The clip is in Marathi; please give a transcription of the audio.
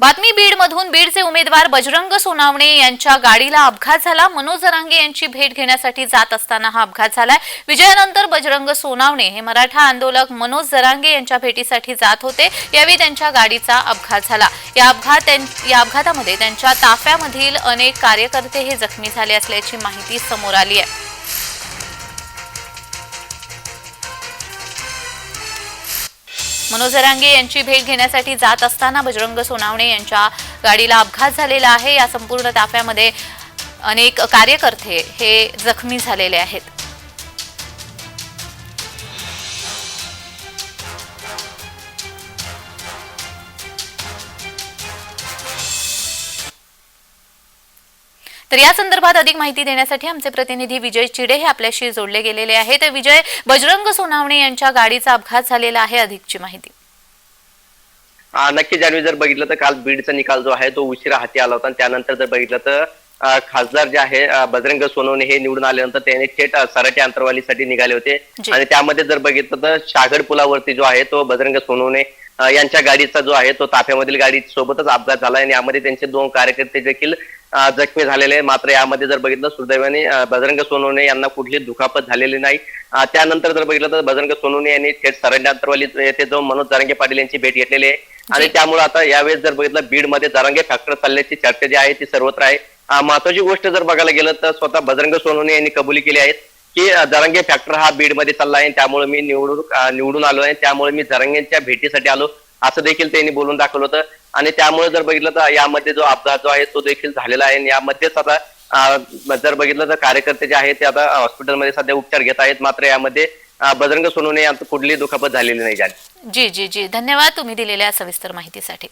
बातमी बीड मधून बीडचे उमेदवार बजरंग सोनावणे यांच्या गाडीला अपघात झाला. मनोज जरांगे यांची भेट घेण्यासाठी जात असताना हा अपघात झालाय. विजयानंतर बजरंग सोनावणे हे मराठा आंदोलक मनोज जरांगे यांच्या भेटीसाठी जात होते. यावेळी त्यांच्या गाडीचा अपघात झाला. या अपघात त्यां- या अपघातामध्ये त्यांच्या ताफ्यामधील अनेक कार्यकर्ते हे जखमी झाले असल्याची माहिती समोर आली आहे. मनोज जरांगे यांची भेट घेण्यासाठी जात असताना बजरंग सोनावणे यांच्या गाडीला अपघात झालेला आहे. या संपूर्ण ताफ्यामध्ये अनेक कार्यकर्ते हे जखमी झालेले आहेत. तर या संदर्भात अधिक माहिती देण्यासाठी आमचे प्रतिनिधी विजय चिडे हे आपल्याशी जोडले गेलेले आहेत. विजय बजरंग सोनावणे यांच्या गाडीचा अपघात झालेला आहे अधिकची माहिती. नक्की जान्हवी जर बघितलं तर काल बीडचा निकाल जो आहे तो उशिरा हाती आला होता. आणि त्यानंतर जर बघितलं तर खासदार जे आहे बजरंग सोनवणे हे निवडून आल्यानंतर त्यांनी थेट सराटी अंतरवालीसाठी निघाले होते. आणि त्यामध्ये जर बघितलं तर शागड पुलावरती जो आहे तो बजरंग सोनवणे यांच्या गाडीचा जो आहे तो ताफ्यामधील गाडी सोबतच अपघात झाला आणि यामध्ये त्यांचे दोन कार्यकर्ते देखील जखमी झालेले मात्र यामध्ये जर बघितलं सुदैवाने बजरंग सोनवणे यांना कुठली दुखापत झालेली नाही. त्यानंतर जर बघितलं तर बजरंग सोनवणे यांनी थेट सराटी अंतरवाली येथे जो मनोज जारंगे पाटील यांची भेट घेतलेली आहे. आणि. त्यामुळे आता यावेळेस जर बघितलं बीडमध्ये जरांगे फॅक्टर चालल्याची चर्चा जी आहे ती सर्वत्र आहे. महत्वाची गोष्ट जर बघायला गेलं तर स्वतः बजरंग सोनवणे यांनी कबुली केली आहे की जरंगे फॅक्टर हा बीडमध्ये चालला आहे. त्यामुळे मी निवडून निवडून आलो आहे. त्यामुळे मी जरंगेंच्या भेटीसाठी आलो. असं देखील त्यांनी बोलून दाखवलं होतं. आणि त्यामुळे जर बघितलं तर यामध्ये जो अपघात जो आहे तो देखील झालेला आहे. आणि यामध्येच आता जर बघितलं तर कार्यकर्ते जे आहेत ते आता हॉस्पिटलमध्ये सध्या उपचार घेत आहेत. मात्र यामध्ये बजरंग सोनवणे यांचं कुठलीही दुखापत झालेली नाही झाली जी जी जी. धन्यवाद तुम्ही दिलेल्या सविस्तर माहितीसाठी.